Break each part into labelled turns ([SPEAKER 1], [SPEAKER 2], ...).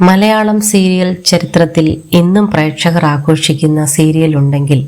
[SPEAKER 1] Malayalam serial ചരിത്രത്തിൽ ഇന്നും പ്രേക്ഷകർ ആഘോഷിക്കുന്ന സീരിയൽ ഉണ്ടെങ്കിൽ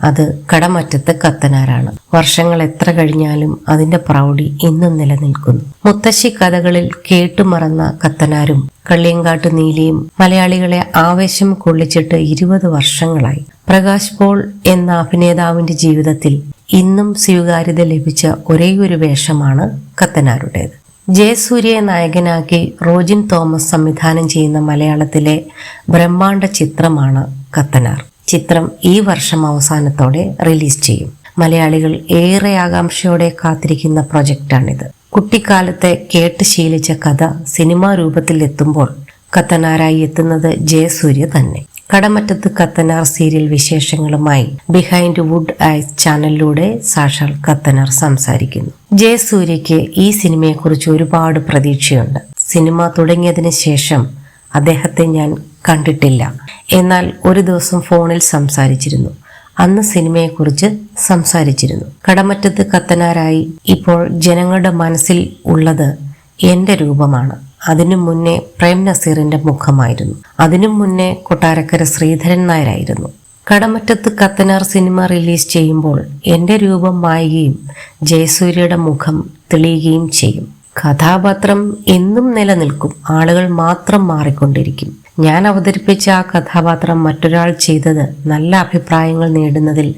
[SPEAKER 1] അത് കടമറ്റത്ത് കത്തനാരാണ്. വർഷങ്ങൾ എത്ര കഴിഞ്ഞാലും അതിന്റെ പ്രൗഢി ഇന്നും നിലനിൽക്കുന്നു. മുത്തശ്ശി കഥകളിൽ കേട്ടുമറന്ന കത്തനാരും കള്ളിയങ്കാട്ട് നീലിയും മലയാളികളെ ആവേശം കൊള്ളിച്ചിട്ട് ഇരുപത് വർഷങ്ങളായി. പ്രകാശ് പോൾ എന്ന അഭിനേതാവിന്റെ ജീവിതത്തിൽ ഇന്നും സ്വീകാര്യത ലഭിച്ച ഒരേയൊരു വേഷമാണ് കത്തനാരുടേത്. ജയസൂര്യയെ നായകനാക്കി റോജിൻ തോമസ് സംവിധാനം ചെയ്യുന്ന മലയാളത്തിലെ ബ്രഹ്മാണ്ഡ ചിത്രമാണ് കത്തനാർ. ചിത്രം ഈ വർഷം അവസാനത്തോടെ റിലീസ് ചെയ്യും. മലയാളികൾ ഏറെ ആകാംക്ഷയോടെ കാത്തിരിക്കുന്ന പ്രൊജക്റ്റാണിത്. കുട്ടിക്കാലത്തെ കേട്ട് ശീലിച്ച കഥ സിനിമാ രൂപത്തിൽ എത്തുമ്പോൾ കത്തനാരായി എത്തുന്നത് ജയസൂര്യ തന്നെ. കടമറ്റത്ത് കത്തനാർ സീരിയൽ വിശേഷങ്ങളുമായി ബിഹൈൻഡ് വുഡ് ഐസ് ചാനലിലൂടെ സാക്ഷാൽ കത്തനാർ സംസാരിക്കുന്നു. ജയസൂര്യയ്ക്ക് ഈ സിനിമയെക്കുറിച്ച് ഒരുപാട് പ്രതീക്ഷയുണ്ട്. സിനിമ തുടങ്ങിയതിന് ശേഷം അദ്ദേഹത്തെ ഞാൻ കണ്ടിട്ടില്ല. എന്നാൽ ഒരു ദിവസം ഫോണിൽ സംസാരിച്ചിരുന്നു. അന്ന് സിനിമയെക്കുറിച്ച് സംസാരിച്ചിരുന്നു. കടമറ്റത്ത് കത്തനാരായി ഇപ്പോൾ ജനങ്ങളുടെ മനസ്സിൽ ഉള്ളത് എന്റെ രൂപമാണ്. അതിനു മുന്നേ പ്രേം നസീറിന്റെ മുഖമായിരുന്നു. അതിനു മുന്നേ കൊട്ടാരക്കര ശ്രീധരൻ നായരായിരുന്നു. കടമറ്റത്ത് കത്തനാർ സിനിമ റിലീസ് ചെയ്യുമ്പോൾ എന്റെ രൂപം മായുകയും ജയസൂര്യയുടെ മുഖം തെളിയുകയും ചെയ്യും. കഥാപാത്രം എന്നും നിലനിൽക്കും. ആളുകൾ മാത്രം മാറിക്കൊണ്ടിരിക്കും. ഞാൻ അവതരിപ്പിച്ച ആ കഥാപാത്രം മറ്റൊരാൾ ചെയ്തത് നല്ല അഭിപ്രായങ്ങൾ നേടുന്നതിൽ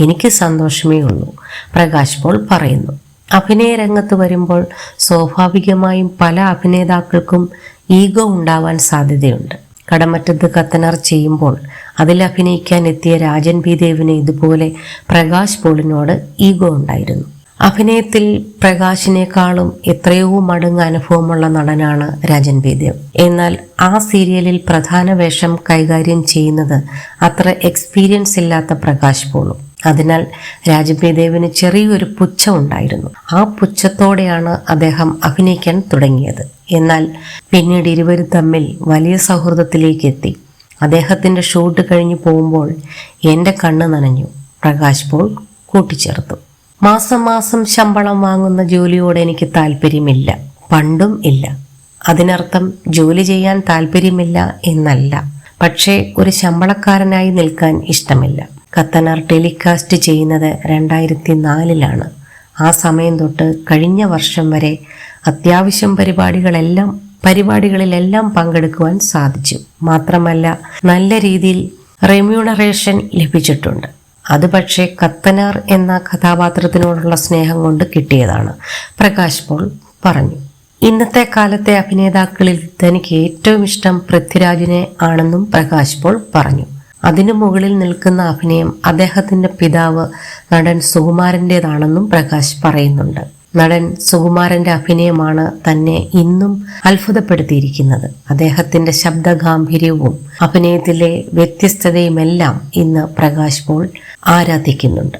[SPEAKER 1] എനിക്ക് സന്തോഷമേ ഉള്ളൂ. പ്രകാശ് പോൾ പറയുന്നു. അഭിനയ രംഗത്ത് വരുമ്പോൾ സ്വാഭാവികമായും പല അഭിനേതാക്കൾക്കും ഈഗോ ഉണ്ടാവാൻ സാധ്യതയുണ്ട്. കടമറ്റത്ത് കത്തനാർ ചെയ്യുമ്പോൾ അതിൽ അഭിനയിക്കാൻ എത്തിയ രാജൻ ബി ദേവിന് ഇതുപോലെ പ്രകാശ് പോളിനോട് ഈഗോ ഉണ്ടായിരുന്നു. അഭിനയത്തിൽ പ്രകാശിനേക്കാളും എത്രയോ മടങ്ങ് അനുഭവമുള്ള നടനാണ് രാജൻ ബി ദേവ്. എന്നാൽ ആ സീരിയലിൽ പ്രധാന വേഷം കൈകാര്യം ചെയ്യുന്നത് അത്ര എക്സ്പീരിയൻസ് ഇല്ലാത്ത പ്രകാശ് പോളും. അതിനാൽ രാജബിദേവിന് ചെറിയൊരു പുച്ഛം ഉണ്ടായിരുന്നു ആ പുച്ഛത്തോടെയാണ് അദ്ദേഹം അഭിനയിക്കാൻ തുടങ്ങിയത്. എന്നാൽ പിന്നീട് ഇരുവരും തമ്മിൽ വലിയ സൗഹൃദത്തിലേക്ക് എത്തി അദ്ദേഹത്തിന്റെ ഷൂട്ട് കഴിഞ്ഞു പോകുമ്പോൾ എന്റെ കണ്ണ് നനഞ്ഞു. പ്രകാശ് പോൾ കൂട്ടിച്ചേർത്തു. മാസം മാസം ശമ്പളം വാങ്ങുന്ന ജോലിയോട് എനിക്ക് താല്പര്യമില്ല. പണ്ടും ഇല്ല. അതിനർത്ഥം ജോലി ചെയ്യാൻ താല്പര്യമില്ല എന്നല്ല. പക്ഷേ ഒരു ശമ്പളക്കാരനായി നിൽക്കാൻ ഇഷ്ടമില്ല. കത്തനാർ ടെലികാസ്റ്റ് ചെയ്യുന്നത് രണ്ടായിരത്തി നാലിലാണ് ആ സമയം തൊട്ട് കഴിഞ്ഞ വർഷം വരെ അത്യാവശ്യം പരിപാടികളെല്ലാം പരിപാടികളിലെല്ലാം പങ്കെടുക്കുവാൻ സാധിച്ചു. മാത്രമല്ല നല്ല രീതിയിൽ റെമ്യൂണറേഷൻ ലഭിച്ചിട്ടുണ്ട്. അത് പക്ഷേ കത്തനാർ എന്ന കഥാപാത്രത്തിനോടുള്ള സ്നേഹം കൊണ്ട് കിട്ടിയതാണ് പ്രകാശ് പോൾ പറഞ്ഞു. ഇന്നത്തെ കാലത്തെ അഭിനേതാക്കളിൽ തനിക്ക് ഏറ്റവും ഇഷ്ടം പൃഥ്വിരാജിനെ ആണെന്നും പ്രകാശ് പോൾ പറഞ്ഞു. അതിനു മുകളിൽ നിൽക്കുന്ന അഭിനയം അദ്ദേഹത്തിന്റെ പിതാവ് നടൻ സുകുമാരന്റെതാണെന്നും പ്രകാശ് പറയുന്നുണ്ട്. നടൻ സുകുമാരന്റെ അഭിനയമാണ് തന്നെ ഇന്നും അത്ഭുതപ്പെടുത്തിയിരിക്കുന്നത്. അദ്ദേഹത്തിന്റെ ശബ്ദഗാംഭീര്യവും അഭിനയത്തിലെ വ്യത്യസ്തതയുമെല്ലാം ഇന്ന് പ്രകാശ് പോൾ ആരാധിക്കുന്നുണ്ട്.